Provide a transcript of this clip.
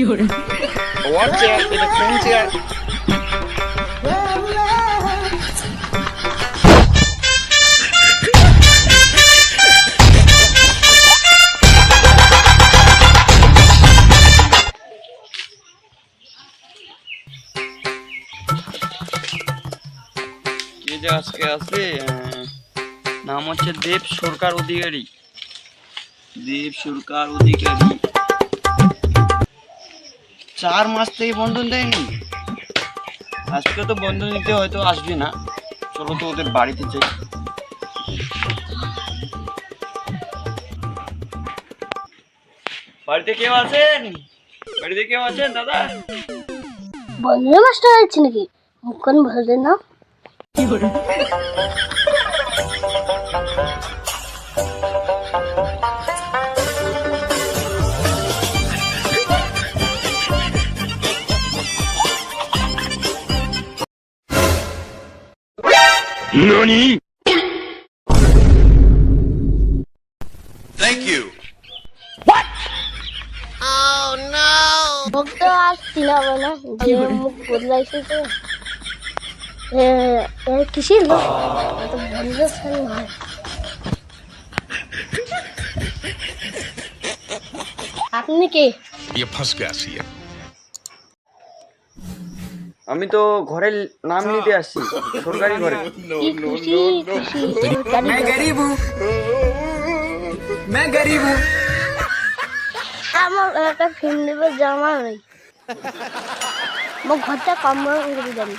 এটা কোন চেয়ার কে যে আজকে আছে? নাম হচ্ছে দেব সরকার অধিকারী। দেব সরকার অধিকারী। চার মাস থেকে বন্ধন দেয়নি? আজকে তো বন্ধন নিতে হয়তো আসবে না। চলো তো ওদের বাড়িতে যাই। বাড়িতে কেউ আছেন? বাড়িতে কেউ আছেন দাদা? বন্ধু মাস্টার হয়েছে নাকি? মুখখান ভালো না। Thank you. মুখ তো আর চিনাবো না যে মুখ বদলাইছে তো এ, এ কিসের লোক তো বন্ধু স্যার নয় আপনি কে ये फंस गया सी আমি তো ঘরের নাম নিতে আসছি সরকারি ঘরে। আমার একটা জামা নেই। আমার ঘরটা কম্বল করে দেন